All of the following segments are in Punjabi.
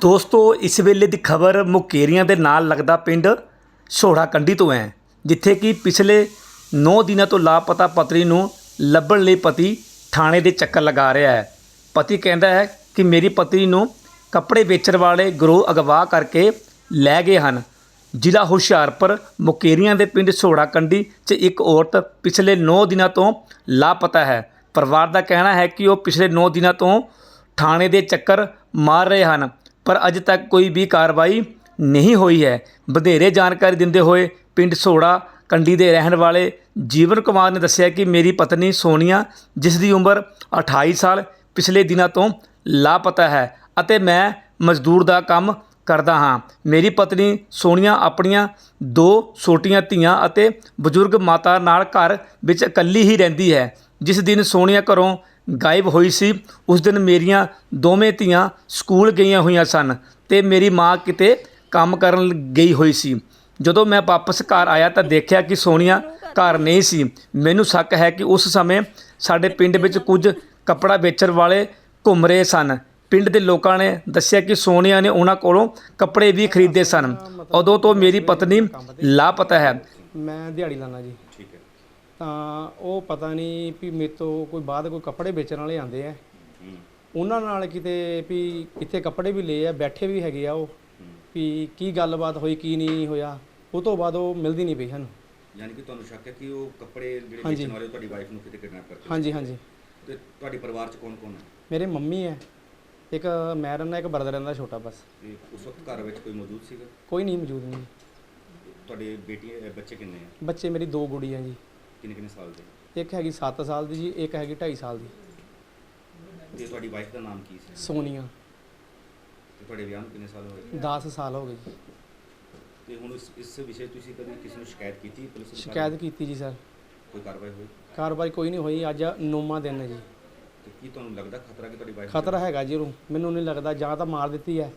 ਦੋਸਤੋ, ਇਸ ਵੇਲੇ ਦੀ ਖਬਰ ਮੁਕੇਰੀਆਂ ਦੇ ਨਾਲ ਲੱਗਦਾ ਪਿੰਡ ਸੋੜਾ ਕੰਡੀ ਤੋਂ ਹੈ, ਜਿੱਥੇ ਕਿ ਪਿਛਲੇ 9 ਦਿਨਾਂ ਤੋਂ ਲਾਪਤਾ ਪਤਨੀ ਨੂੰ ਲੱਭਣ ਲਈ ਪਤੀ ਥਾਣੇ ਦੇ ਚੱਕਰ ਲਗਾ ਰਿਹਾ ਹੈ। ਪਤੀ ਕਹਿੰਦਾ ਹੈ ਕਿ ਮੇਰੀ ਪਤਨੀ ਨੂੰ ਕੱਪੜੇ ਵੇਚਣ ਵਾਲੇ ਗਰੋਹ ਅਗਵਾ ਕਰਕੇ ਲੈ ਗਏ ਹਨ। ਜ਼ਿਲ੍ਹਾ ਹੁਸ਼ਿਆਰਪੁਰ, ਮੁਕੇਰੀਆਂ ਦੇ ਪਿੰਡ ਸੋੜਾ ਕੰਡੀ 'ਚ ਇੱਕ ਔਰਤ ਪਿਛਲੇ 9 ਦਿਨਾਂ ਤੋਂ ਲਾਪਤਾ ਹੈ। ਪਰਿਵਾਰ ਦਾ ਕਹਿਣਾ ਹੈ ਕਿ ਉਹ ਪਿਛਲੇ 9 ਦਿਨਾਂ ਤੋਂ ਥਾਣੇ ਦੇ ਚੱਕਰ ਮਾਰ ਰਹੇ ਹਨ। ਪਰ ਅਜੇ ਤੱਕ ਕੋਈ ਵੀ ਕਾਰਵਾਈ ਨਹੀਂ ਹੋਈ ਹੈ। ਵਧੇਰੇ ਜਾਣਕਾਰੀ ਦਿੰਦੇ ਹੋਏ ਪਿੰਡ ਸੋੜਾ ਕੰਡੀ ਦੇ ਰਹਿਣ ਵਾਲੇ ਜੀਵਨ ਕੁਮਾਰ ਨੇ ਦੱਸਿਆ ਕਿ ਮੇਰੀ ਪਤਨੀ ਸੋਨੀਆ, ਜਿਸ ਦੀ ਉਮਰ 28 ਸਾਲ, ਪਿਛਲੇ ਦਿਨਾਂ ਤੋਂ ਲਾਪਤਾ ਹੈ ਅਤੇ ਮੈਂ ਮਜ਼ਦੂਰ ਦਾ ਕੰਮ ਕਰਦਾ ਹਾਂ। ਮੇਰੀ ਪਤਨੀ ਸੋਨੀਆ ਆਪਣੀਆਂ ਦੋ ਛੋਟੀਆਂ ਧੀਆਂ ਅਤੇ ਬਜ਼ੁਰਗ ਮਾਤਾ ਨਾਲ ਘਰ ਵਿੱਚ ਇਕੱਲੀ ਹੀ ਰਹਿੰਦੀ ਹੈ, ਜਿਸ ਦਿਨ ਸੋਨੀਆ ਘਰੋਂ ਗਾਇਬ ਹੋਈ ਸੀ। ਉਸ ਦਿਨ ਮੇਰੀਆਂ ਦੋਵੇਂ ਧੀਆਂ ਸਕੂਲ ਗਈਆਂ ਹੋਈਆਂ ਸਨ ਤੇ ਮੇਰੀ ਮਾਂ ਕਿਤੇ ਕੰਮ ਕਰਨ ਗਈ ਹੋਈ ਸੀ। ਜਦੋਂ ਮੈਂ ਵਾਪਸ ਘਰ ਆਇਆ ਤਾਂ ਦੇਖਿਆ ਕਿ ਸੋਨੀਆ ਘਰ ਨਹੀਂ ਸੀ। ਮੈਨੂੰ ਸ਼ੱਕ ਹੈ ਕਿ ਉਸ ਸਮੇਂ ਸਾਡੇ ਪਿੰਡ ਵਿੱਚ ਕੁਝ ਕੱਪੜਾ ਵੇਚਣ ਵਾਲੇ ਘੁੰਮ ਰਹੇ ਸਨ। ਪਿੰਡ ਦੇ ਲੋਕਾਂ ਨੇ ਦੱਸਿਆ ਕਿ ਸੋਨੀਆ ਨੇ ਉਹਨਾਂ ਕੋਲੋਂ ਕੱਪੜੇ ਵੀ ਖਰੀਦੇ ਸਨ। ਉਦੋਂ ਤੋਂ ਮੇਰੀ ਪਤਨੀ ਲਾਪਤਾ ਹੈ। ਮੈਂ ਦਿਹਾੜੀ ਲਾਣਾ ਜੀ। ਠੀਕ ਹੈ। ਤਾਂ ਉਹ ਪਤਾ ਨਹੀਂ ਵੀ ਮੇਰੇ ਤੋਂ ਕੋਈ ਬਾਅਦ ਕੋਈ ਕੱਪੜੇ ਵੇਚਣ ਵਾਲੇ ਆਂਦੇ ਆ। ਉਹਨਾਂ ਨਾਲ ਕਿਤੇ ਵੀ ਕਿੱਥੇ ਕੱਪੜੇ ਵੀ ਲਏ ਆ ਬੈਠੇ ਵੀ ਹੈਗੇ ਆ ਉਹ। ਵੀ ਕੀ ਗੱਲਬਾਤ ਹੋਈ ਕੀ ਨਹੀਂ ਹੋਇਆ ਉਹ ਤੋਂ ਬਾਅਦ ਉਹ ਮਿਲਦੀ ਨਹੀਂ ਪਈ ਸਾਨੂੰ। ਯਾਨੀ ਕਿ ਤੁਹਾਨੂੰ ਸ਼ੱਕ ਹੈ ਕਿ ਉਹ ਕੱਪੜੇ ਜਿਹੜੇ ਹਾਂਜੀ। ਵੇਚਣ ਵਾਲੇ ਉਹ ਤੁਹਾਡੀ ਵਾਈਫ ਨੂੰ ਕਿਤੇ ਕਿਡਨੈਪ ਕਰਦੇ ਹਾਂਜੀ ਹਾਂਜੀ। ਤੇ ਤੁਹਾਡੇ ਪਰਿਵਾਰ ਚ ਕੌਣ ਕੌਣ ਹੈ? ਮੇਰੇ ਮੰਮੀ ਹੈ ਇੱਕ ਮੈਂ ਰਹਿੰਦਾ ਇੱਕ ਬਰਦਰ ਰਹਿੰਦਾ ਛੋਟਾ ਬਸ। ਤੇ ਉਸ ਵਕਤ ਘਰ ਵਿੱਚ ਕੋਈ ਮੌਜੂਦ ਸੀਗਾ? ਕੋਈ ਨਹੀਂ ਮੌਜੂਦ ਨਹੀਂ। ਤੁਹਾਡੇ ਬੇਟੀ ਬੱਚੇ ਕਿੰਨੇ ਆ? ਬੱਚੇ ਮੇਰੀ ਦੋ ਗੁੜੀਆਂ ਜੀ। ਕਿੰਨੇ ਕਿੰਨੇ ਸਾਲ ਦੇ? ਇੱਕ ਹੈਗੀ 7 ਸਾਲ ਦੀ ਜੀ ਇੱਕ ਹੈਗੀ 2.5 ਸਾਲ ਦੀ। ਤੇ ਤੁਹਾਡੀ ਵਾਈਫ ਦਾ ਨਾਮ ਕੀ ਸੀ? ਸੋਨੀਆ। ਤੇ ਤੁਹਾਡੇ ਵਿਆਹ ਨੂੰ ਕਿੰਨੇ ਸਾਲ ਹੋਏ 10 ਸਾਲ ਹੋ ਗਏ ਜੀ। ਤੇ ਹੁਣ ਇਸ ਇਸ ਵਿਸ਼ੇ ਤੁਸੀਂ ਕਦੇ ਕਿਸੇ ਨੂੰ ਸ਼ਿਕਾਇਤ ਕੀਤੀ ਪੁਲਿਸ ਨੂੰ? ਸ਼ਿਕਾਇਤ ਕੀਤੀ ਜੀ ਸਰ। ਕੋਈ ਕਾਰਵਾਈ ਹੋਈ? ਕਾਰਵਾਈ ਕੋਈ ਨਹੀਂ ਹੋਈ ਅੱਜ ਨੌਵਾਂ ਦਿਨ ਹੈ ਜੀ। ਤੇ ਕੀ ਤੁਹਾਨੂੰ ਲੱਗਦਾ ਖਤਰਾ ਕਿ ਤੁਹਾਡੀ ਵਾਈਫ ਖਤਰਾ ਹੈਗਾ ਜੀ ਉਹਨੂੰ ਮੈਨੂੰ ਨਹੀਂ ਲੱਗਦਾ ਜਾਂ ਤਾਂ ਮਾਰ ਦਿੱਤੀ ਹੈ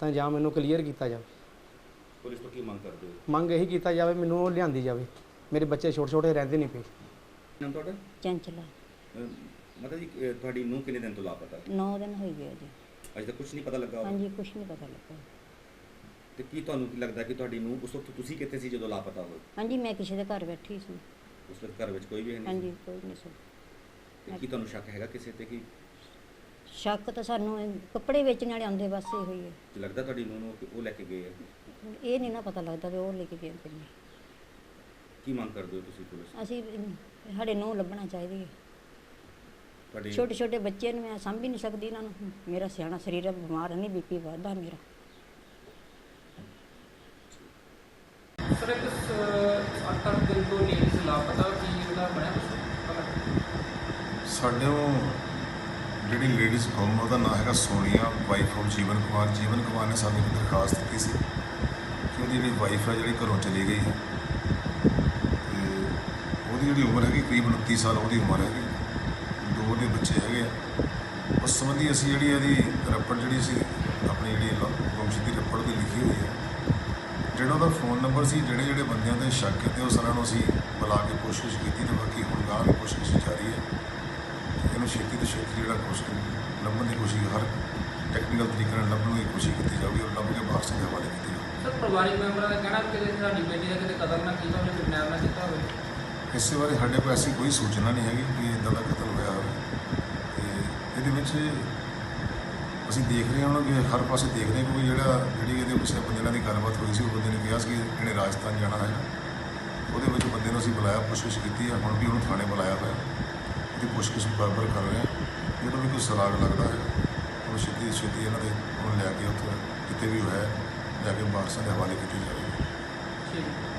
ਤਾਂ ਜਾਂ ਮੈਨੂੰ ਕਲੀਅਰ ਕੀਤਾ ਜਾਵੇ। ਪੁਲਿਸ ਤੋਂ ਕੀ ਮੰਗ ਕਰਦੇ ਹੋ? ਮੰਗ ਇਹੀ ਕੀਤਾ ਜਾਵੇ ਮੈਨੂੰ ਉਹ ਲਿਆਂਦੀ ਜਾਵੇ। ਮੇਰੇ ਬੱਚੇ ਛੋਟੇ ਛੋਟੇ ਰਹਿੰਦੇ ਨਹੀਂ ਪਏ। ਨਾਮ ਤੁਹਾਡਾ? ਚੰਚਲਾ। ਮਤਲਬ ਜੀ ਅਹ ਤੁਹਾਡੀ ਨੂੰ ਕਿੰਨੇ ਦਿਨ ਤੋਂ ਲਾਪਤਾ? ਹੈ 9 ਦਿਨ ਹੋਈ ਗਏ ਜੀ। ਅਜੇ ਤੱਕ ਕੁਝ ਨਹੀਂ ਪਤਾ ਲੱਗਾ ਹੋਊ। ਹਾਂਜੀ ਕੁਛ ਨਹੀਂ ਪਤਾ ਲੱਗਾ। ਤੇ ਕੀ ਤੁਹਾਨੂੰ ਕੀ ਲੱਗਦਾ ਕਿ ਤੁਹਾਡੀ ਨੂੰ ਉਸ ਵਕਤ ਤੁਸੀਂ ਕਿੱਥੇ ਸੀ ਜਦੋਂ ਲਾਪਤਾ ਹੋਏ ਹਾਂਜੀ ਮੈਂ ਕਿਸੇ ਦੇ ਘਰ ਬੈਠੀ ਸੀ। ਉਸ ਵਕਤ ਘਰ ਵਿੱਚ ਕੋਈ ਵੀ ਹੈ ਨਹੀਂ ਹਾਂਜੀ ਕੋਈ ਨਹੀਂ ਸੀ। ਤੇ ਕੀ ਤੁਹਾਨੂੰ ਸ਼ੱਕ ਹੈਗਾ ਕਿਸੇ ਤੇ ਕਿ ਸ਼ੱਕ ਤਾਂ ਸਾਨੂੰ ਇਹ ਕੱਪੜੇ ਵੇਚਣ ਵਾਲੇ ਆਉਂਦੇ ਬਸ ਇਹ ਹੋਈ ਹੈ। ਕਿ ਲੱਗਦਾ ਤੁਹਾਡੀ ਨੂੰ ਨੂੰ ਕਿ ਉਹ ਲੈ ਕੇ ਗਏ ਆ? ਇਹ ਨਹੀਂ ਨਾ ਪਤਾ ਲੱਗਦਾ ਵੀ ਉਹ ਲੈ ਕੇ ਗਏ ਕਿ ਨਹੀਂ। ਕੀ ਮੰਗ ਕਰਦੇ ਹੋ ਤੁਸੀਂ ਪੁਲਿਸ? ਅਸੀਂ ਸਾਡੇ ਨੂੰ ਲੱਭਣਾ ਚਾਹੀਦੀ ਹੈ। ਤੁਹਾਡੇ ਛੋਟੇ ਛੋਟੇ ਬੱਚੇ ਨੂੰ ਮੈਂ ਸੰਭ ਹੀ ਨਹੀਂ ਸਕਦੀ ਇਹਨਾਂ ਨੂੰ। ਮੇਰਾ ਸਿਆਣਾ ਸਰੀਰ ਹੈ ਬਿਮਾਰ ਨਹੀਂ ਬੀਪੀ ਵੱਧਦਾ ਮੇਰਾ। ਸਰ ਇੱਕ ਅੱਠ ਅੱਠ ਦਿਨ ਤੋਂ ਨੀਂਦ ਸੀ ਲਾਪਤਾ ਕੀ ਉਹਦਾ ਬਣਿਆ ਕੁਛ? ਪਤਾ ਸਾਡੇ ਉਹ ਜਿਹੜੀ ਲੇਡੀਜ਼ ਗੁੰਮ ਉਹਦਾ ਨਾਮ ਹੈਗਾ ਸੋਨੀਆ ਵਾਈਫ ਆਫ ਜੀਵਨ ਕੁਮਾਰ। ਜੀਵਨ ਕੁਮਾਰ ਨੇ ਸਾਨੂੰ ਇੱਕ ਦਰਖਾਸਤ ਦਿੱਤੀ ਸੀ ਕਿ ਉਹਦੀ ਜਿਹੜੀ ਵਾਈਫ ਹੈ ਜਿਹੜੀ ਘਰੋਂ ਚਲੀ ਗਈ ਹੈ। ਉਹਦੀ ਜਿਹੜੀ ਉਮਰ ਹੈਗੀ, ਕਰੀਬ 29 ਸਾਲ ਉਹਦੀ ਉਮਰ ਹੈਗੀ। ਦੋ ਉਹਦੇ ਬੱਚੇ ਹੈਗੇ ਆ। ਉਸ ਸੰਬੰਧੀ ਅਸੀਂ ਜਿਹੜੀ ਇਹਦੀ ਰੱਪੜ ਜਿਹੜੀ ਸੀ, ਆਪਣੀ ਜਿਹੜੀ ਗੁੰਮਸ਼ੁਦਗੀ ਰੱਪੜ ਦੀ ਲਿਖੀ ਹੋਈ ਹੈ ਜਿਹੜਾ ਉਹਦਾ ਫੋਨ ਨੰਬਰ ਸੀ, ਜਿਹੜੇ ਜਿਹੜੇ ਬੰਦਿਆਂ ਤੇ ਸ਼ੱਕ ਤੇ ਉਹ ਸਾਰਿਆਂ ਨੂੰ ਅਸੀਂ ਬੁਲਾ ਕੇ ਕੋਸ਼ਿਸ਼ ਕੀਤੀ ਤੇ ਬਾਕੀ ਹੁਣ ਗਾਂ ਵੀ ਕੋਸ਼ਿਸ਼ ਜਾਰੀ ਹੈ। ਇਹਨੂੰ ਛੇਤੀ ਤੋਂ ਛੇਤੀ ਜਿਹੜਾ ਕੋਸ਼ਿਸ਼ ਲੱਭਣ ਦੀ ਕੋਸ਼ਿਸ਼, ਹਰ ਟੈਕਨੀਕਲ ਤਰੀਕੇ ਨਾਲ ਲੱਭਣ ਦੀ ਕੋਸ਼ਿਸ਼ ਕੀਤੀ ਜਾਊਗੀ ਔਰ ਲੱਭ ਕੇ ਬਾਹਰ ਦੇ ਹਵਾਲੇ ਕੀਤੀ ਜਾਊਗੀ। ਸਰ, ਪਰਿਵਾਰਿਕ ਮੈਂਬਰਾਂ ਦਾ ਕਹਿਣਾ ਵੀ ਸਾਡੀ ਬੇਟੀ ਦਾ ਕਿਤੇ ਕਤਲ ਨਾ ਕੀਤਾ ਹੋਵੇ ਕਿਡਨੈਪ ਨਾ ਕੀਤਾ ਹੋਵੇ। ਇਸੇ ਬਾਰੇ ਸਾਡੇ ਕੋਲ ਐਸੀ ਕੋਈ ਸੂਚਨਾ ਨਹੀਂ ਹੈਗੀ ਕਿ ਇਦਾਂ ਦਾ ਕਤਲ ਹੋਇਆ ਹੋਵੇ। ਤੇ ਇਹਦੇ ਵਿੱਚ ਅਸੀਂ ਦੇਖ ਰਹੇ ਹਾਂ ਕਿ ਹਰ ਪਾਸੇ ਦੇਖ ਰਹੇ ਹਾਂ ਕਿ ਜਿਹੜਾ ਜਿਹੜੀ ਇਹਦੇ ਪਿੱਛੇ ਬੰਦੇ ਨਾਲ ਦੀ ਗੱਲਬਾਤ ਹੋਈ ਸੀ, ਉਹ ਬੰਦੇ ਨੇ ਕਿਹਾ ਸੀ ਕਿ ਇਹਨੇ ਰਾਜਸਥਾਨ ਜਾਣਾ ਹੈ। ਉਹਦੇ ਵਿੱਚ ਬੰਦੇ ਨੂੰ ਅਸੀਂ ਬੁਲਾਇਆ, ਪੁੱਛਗਿੱਛ ਕੀਤੀ ਹੈ, ਹੁਣ ਵੀ ਉਹਨੂੰ ਥਾਣੇ ਬੁਲਾਇਆ ਹੋਇਆ। ਇਹਦੀ ਪੁੱਛਗਿੱਛ ਬਰਾਬਰ ਕਰ ਰਹੇ ਹਾਂ। ਜਦੋਂ ਵੀ ਕੋਈ ਸਲਾਗ ਲੱਗਦਾ ਹੈ। ਉਹ ਛੇਤੀ ਤੋਂ ਛੇਤੀ ਇਹਨਾਂ ਦੇ ਉਹਨੂੰ ਲੈ ਕੇ ਉੱਥੇ ਕਿਤੇ ਵੀ ਹੋਇਆ ਲੈ ਕੇ ਬਾਰਸਾਂ ਦੇ ਹਵਾਲੇ ਕੀਤੀ ਜਾਵੇਗੀ। ਠੀਕ